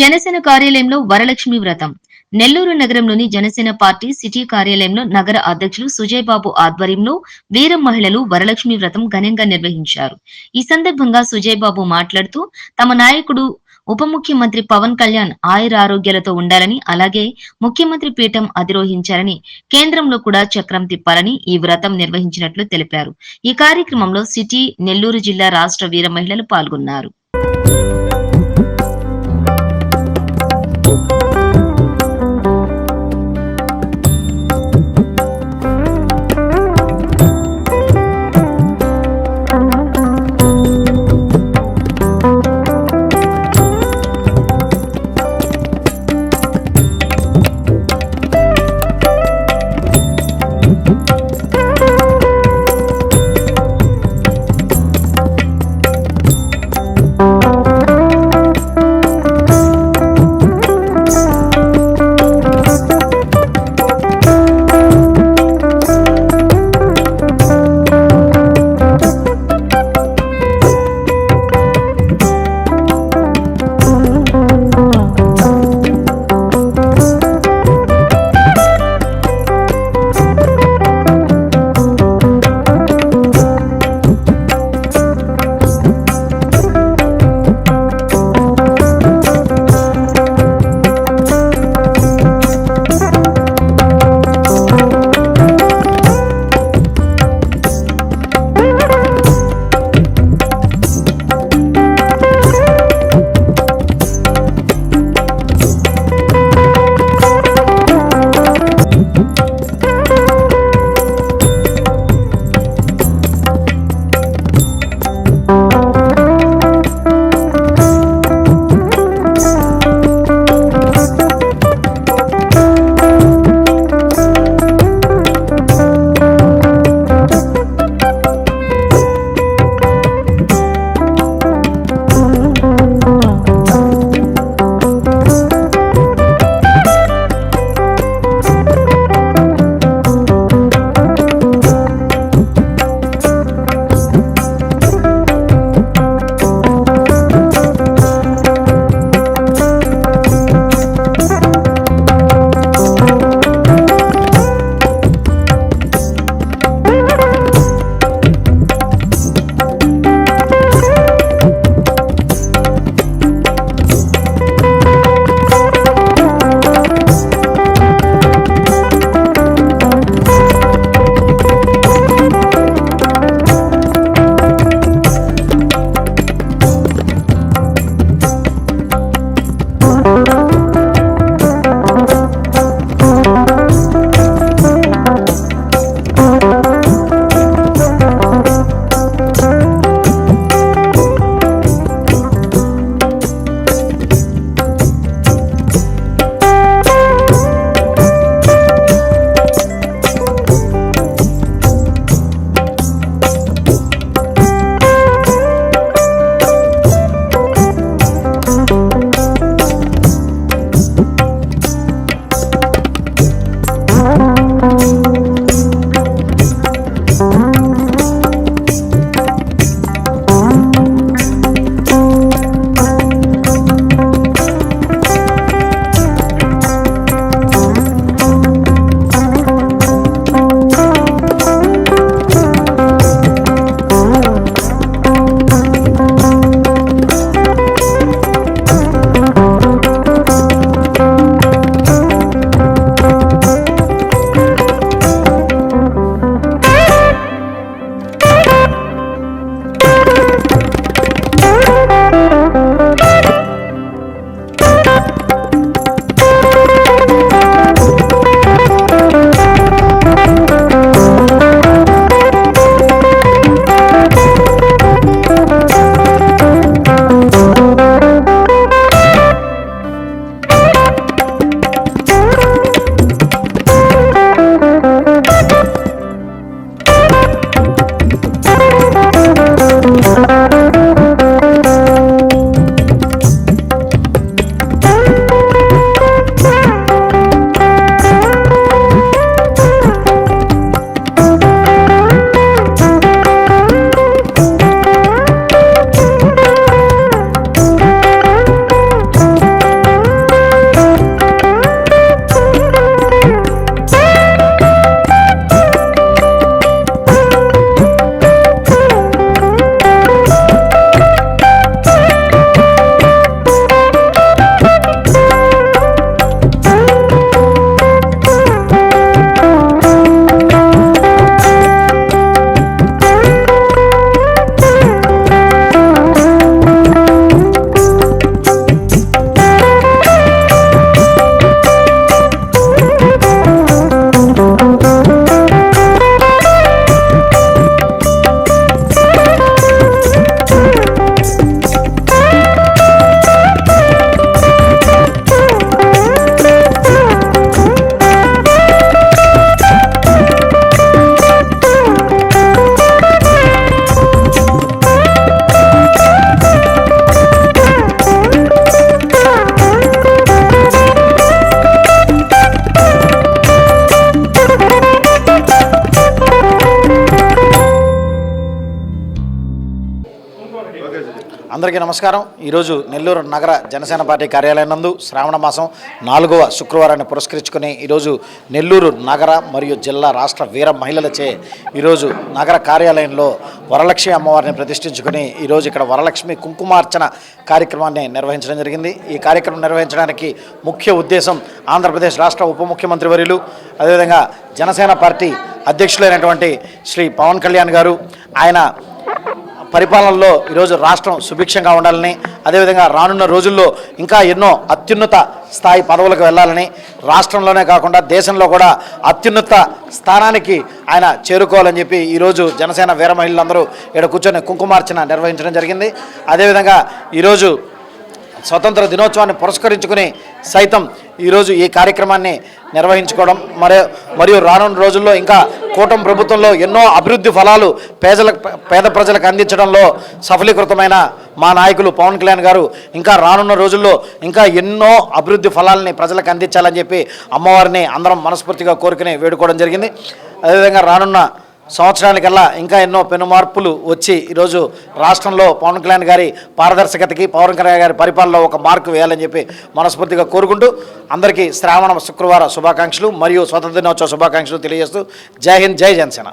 జనసేన కార్యాలయంలో వరలక్ష్మి వ్రతం. నెల్లూరు నగరంలోని జనసేన పార్టీ సిటీ కార్యాలయంలో నగర అధ్యక్షులు సుజయ్ బాబు ఆధ్వర్యంలో వీర మహిళలు వరలక్ష్మి వ్రతం ఘనంగా నిర్వహించారు. ఈ సందర్భంగా సుజయ్ బాబు మాట్లాడుతూ తమ నాయకుడు ఉప ముఖ్యమంత్రి పవన్ కళ్యాణ్ ఆయుర ఆరోగ్యాలతో ఉండాలని అలాగే ముఖ్యమంత్రి పీఠం అధిరోహించారని కేంద్రంలో కూడా చక్రం తిప్పాలని ఈ వ్రతం నిర్వహించినట్లు తెలిపారు. ఈ కార్యక్రమంలో సిటీ నెల్లూరు జిల్లా రాష్ట్ర వీర మహిళలు పాల్గొన్నారు. అందరికీ నమస్కారం. ఈరోజు నెల్లూరు నగర జనసేన పార్టీ కార్యాలయం నందు శ్రావణ మాసం నాలుగవ శుక్రవారాన్ని పురస్కరించుకుని ఈరోజు నెల్లూరు నగర మరియు జిల్లా రాష్ట్ర వీర మహిళలచే ఈరోజు నగర కార్యాలయంలో వరలక్ష్మి అమ్మవారిని ప్రతిష్ఠించుకుని ఈరోజు ఇక్కడ వరలక్ష్మి కుంకుమార్చన కార్యక్రమాన్ని నిర్వహించడం జరిగింది. ఈ కార్యక్రమం నిర్వహించడానికి ముఖ్య ఉద్దేశం ఆంధ్రప్రదేశ్ రాష్ట్ర ఉప ముఖ్యమంత్రి వర్యులు అదేవిధంగా జనసేన పార్టీ అధ్యక్షులైనటువంటి శ్రీ పవన్ కళ్యాణ్ గారు ఆయన పరిపాలనలో ఈరోజు రాష్ట్రం సుభిక్షంగా ఉండాలని అదేవిధంగా రానున్న రోజుల్లో ఇంకా ఎన్నో అత్యున్నత స్థాయి పదవులకు వెళ్ళాలని రాష్ట్రంలోనే కాకుండా దేశంలో కూడా అత్యున్నత స్థానానికి ఆయన చేరుకోవాలని చెప్పి ఈరోజు జనసేన వీర మహిళలందరూ ఇక్కడ కూర్చొని కుంకుమార్చన నిర్వహించడం జరిగింది. అదేవిధంగా ఈరోజు స్వతంత్ర దినోత్సవాన్ని పురస్కరించుకుని సైతం ఈరోజు ఈ కార్యక్రమాన్ని నిర్వహించుకోవడం మరియు మరియు రానున్న రోజుల్లో ఇంకా కూటమి ప్రభుత్వంలో ఎన్నో అభివృద్ధి ఫలాలు పేదల పేద ప్రజలకు అందించడంలో సఫలీకృతమైన మా నాయకులు పవన్ కళ్యాణ్ గారు ఇంకా రానున్న రోజుల్లో ఇంకా ఎన్నో అభివృద్ధి ఫలాలని ప్రజలకు అందించాలని చెప్పి అమ్మవారిని అందరం మనస్ఫూర్తిగా కోరుకుని వేడుకోవడం జరిగింది. అదేవిధంగా రానున్న సంవత్సరానికల్లా ఇంకా ఎన్నో పెను మార్పులు వచ్చి ఈరోజు రాష్ట్రంలో పవన్ కళ్యాణ్ గారి పారదర్శకతకి పవన్ కళ్యాణ్ గారి పరిపాలనలో ఒక మార్కు వేయాలని చెప్పి మనస్ఫూర్తిగా కోరుకుంటూ అందరికీ శ్రావణ శుక్రవార శుభాకాంక్షలు మరియు స్వతంత్ర దినోత్సవ శుభాకాంక్షలు తెలియజేస్తూ జై హింద్ జై జనసేన.